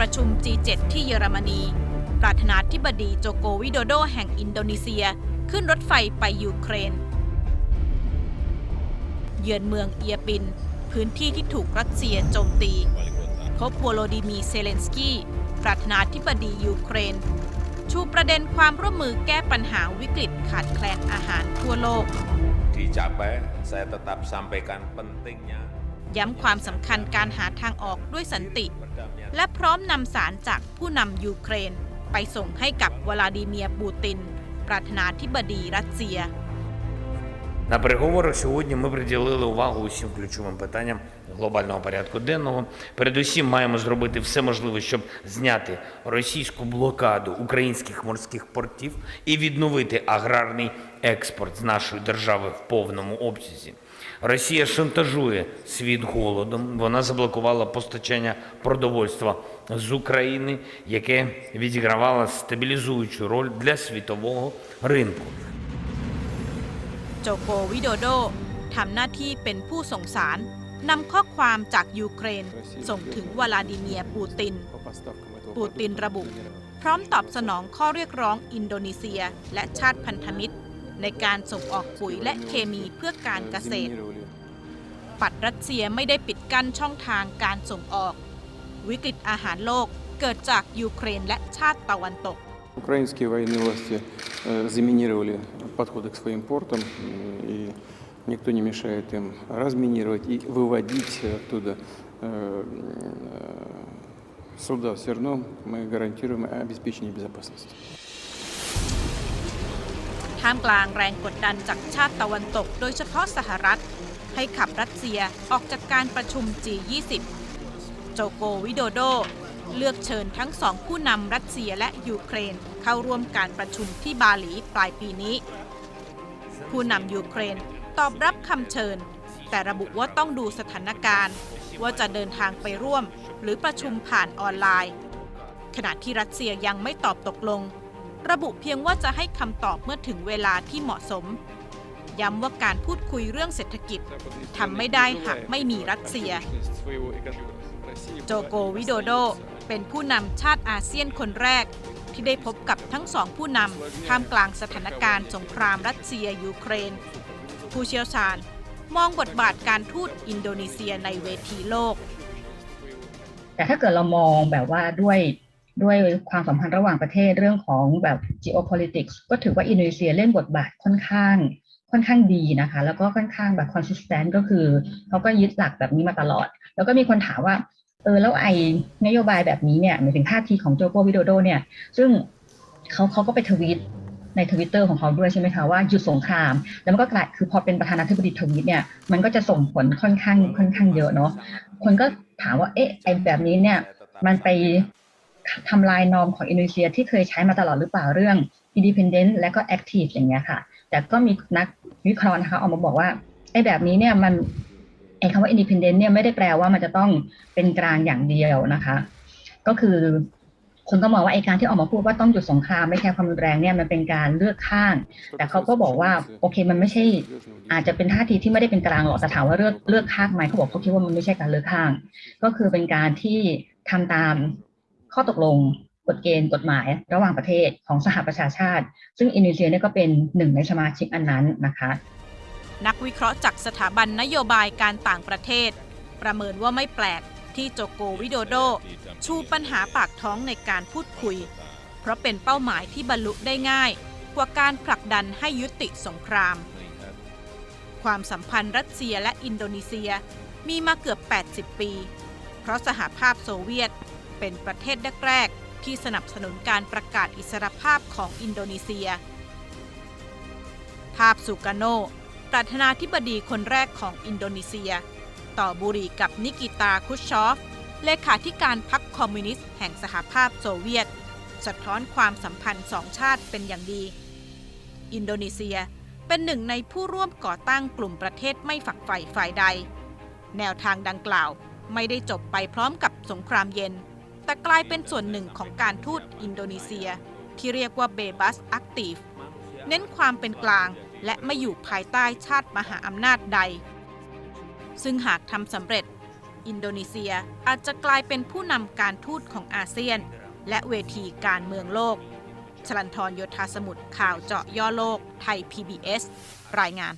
ประชุม G7 ที่เยอรมนี ประธานาธิบดีโจโกวิโดโดแห่งอินโดนีเซีย ขึ้นรถไฟไปยูเครน เยือนเมืองเอียปิน พื้นที่ที่ถูกรัสเซียโจมตี พบโวโลดิมีเซเลนสกี้ ประธานาธิบดียูเครน ชูประเด็นความร่วมมือแก้ปัญหาวิกฤตขาดแคลนอาหารทั่วโลก dicapai, saya tetap sampaikan pentingnya ย้ำความสำคัญการหาทางออกด้วยสันติ และพร้อมนำสารจากผู้นำยูเครน ไปส่งให้กับวลาดิเมียร์ปูติน ประธานาธิบดีรัสเซีย На переговорах сьогодні ми приділили увагу усім ключовим питанням глобального порядку денного. Передусім маємо зробити все можливе, щоб зняти російську блокаду українських морських портів і відновити аграрний експорт з нашої держави в повному обсязі. Росія шантажує світ голодом. Вона заблокувала постачання продовольства з України, яке відігравало стабілізуючу роль для світового ринку. โจโกวิโดโดทำหน้าที่เป็นผู้ส่งสารนำข้อความจากยูเครน ส่งถึงวลาดิเมียร์ปูติน ปูตินระบุ พร้อมตอบสนองข้อเรียกร้องอินโดนีเซียและชาติพันธมิตร ในการส่งออกปุ๋ยและเคมีเพื่อการเกษตร ปัดรัสเซียไม่ได้ปิดกั้นช่องทางการส่งออก วิกฤตอาหารโลกเกิดจากยูเครนและชาติตะวันตก Украинские военные власти э, заминировали подходы к своим портам, м, и никто не мешает им разминировать и выводить оттуда э, э, суда с зерном. Мы гарантируем обеспечение безопасности. ท่ามกลางแรงกดดันจากชาติตะวันตก โดยเฉพาะสหรัฐ ให้ขับรัสเซียออกจากการประชุม G20 โจโกวิโดโด เลือกเชิญทั้งสองผู้นำรัสเซียและยูเครน เข้าร่วมการประชุมที่บาหลีปลายปีนี้ ผู้นำยูเครนตอบรับคำเชิญ แต่ระบุว่าต้องดูสถานการณ์ ว่าจะเดินทางไปร่วม หรือประชุมผ่านออนไลน์ ขณะที่รัสเซียยังไม่ตอบตกลง ระบุเพียงว่าจะให้คำตอบเมื่อถึงเวลาที่เหมาะสม ย้ำว่าการพูดคุยเรื่องเศรษฐกิจทำไม่ได้หากไม่มีรัสเซีย โจโกวิโดโด เป็นผู้นำชาติอาเซียนคนแรก ที่ได้พบกับทั้งสองผู้นำท่ามกลางสถานการณ์สงครามรัสเซียยูเครน ผู้เชี่ยวชาญมองบทบาทการทูตอินโดนีเซียในเวทีโลก แต่ถ้าเกิดเรามองแบบว่าด้วยด้วยความสัมพันธ์ระหว่างประเทศเรื่องของแบบ geopolitics ก็ถือว่าอินโดนีเซียเล่นบทบาทค่อนข้างค่อนข้างดีนะคะ แล้วก็ค่อนข้างแบบ consistent ก็คือเขาก็ยึดหลักแบบนี้มาตลอด แล้วก็มีคนถามว่า เออแล้วไอนโยบายแบบนี้เนี่ยหมายถึงท่าทีของโจโกวิโดโดเนี่ย ซึ่งเขาเขาก็ไปทวีตในทวิตเตอร์ของเขาด้วยใช่ไหมคะว่าหยุดสงคราม แล้วมันก็กลายคือพอเป็นประธานาธิบดีทวีตเนี่ยมันก็จะส่งผลค่อนข้างค่อนข้างเยอะเนาะคนก็ถามว่าเอ๊ะไอแบบนี้เนี่ยมันไปทำลายนอมของอินโดนีเซียที่เคยใช้มาตลอดหรือเปล่าเรื่อง independent และก็ active อย่างเงี้ยค่ะ แต่ก็มีนักวิเคราะห์นะคะออกมาบอกว่าไอ้แบบนี้เนี่ยมัน ไอ้คำว่า independent เนี่ยไม่ได้แปลว่ามันจะต้องเป็นกลางอย่างเดียวนะคะ ก็คือคนก็มองว่าไอ้การที่ออกมาพูดว่าต้องหยุดสงครามไม่แคร์ความรุนแรงเนี่ยมันเป็นการเลือกข้าง แต่เขาก็บอกว่าโอเคมันไม่ใช่ อาจจะเป็นท่าทีที่ไม่ได้เป็นกลางหรอกแต่ถามว่าเลือกเลือกข้างไหมเขาบอกเขาคิดว่ามันไม่ใช่การเลือกข้าง ก็คือเป็นการที่ทำตามข้อตกลงกฎเกณฑ์กฎหมายระหว่างประเทศของสหประชาชาติ ซึ่งอินโดนีเซียเนี่ยก็เป็นหนึ่งในสมาชิกอันนั้นนะคะ นักวิเคราะห์จากสถาบันนโยบายการต่างประเทศ ประเมินว่าไม่แปลกที่โจโกวิโดโด ชูปัญหาปากท้องในการพูดคุย เพราะเป็นเป้าหมายที่บรรลุได้ง่าย กว่าการผลักดันให้ยุติสงคราม ความสัมพันธ์รัสเซียและอินโดนีเซียมีมาเกือบ 80 ปี เพราะสหภาพโซเวียตเป็นประเทศแรกๆที่สนับสนุนการประกาศอิสรภาพของอินโดนีเซีย ภาพสุกาโน ประธานาธิบดีคนแรกของอินโดนีเซีย ต่อบุรีกับนิกิตาคุชชอฟ เลขาธิการพรรคคอมมิวนิสต์แห่งสหภาพโซเวียต สะท้อนความสัมพันธ์สองชาติเป็นอย่างดี อินโดนีเซียเป็นหนึ่งในผู้ร่วมก่อตั้งกลุ่มประเทศไม่ฝักใฝ่ฝ่ายใด แนวทางดังกล่าวไม่ได้จบไปพร้อมกับสงครามเย็น แต่กลายเป็นส่วนหนึ่งของการทูตอินโดนีเซีย ที่เรียกว่าเบบัสแอคทีฟเน้นความเป็นกลาง และไม่อยู่ภายใต้ชาติมหาอำนาจใด ซึ่งหากทำสำเร็จ อินโดนีเซียอาจจะกลายเป็นผู้นำการทูตของอาเซียน และเวทีการเมืองโลกชลันทรโยธาสมุทรข่าวเจาะย่อโลกไทย PBS รายงาน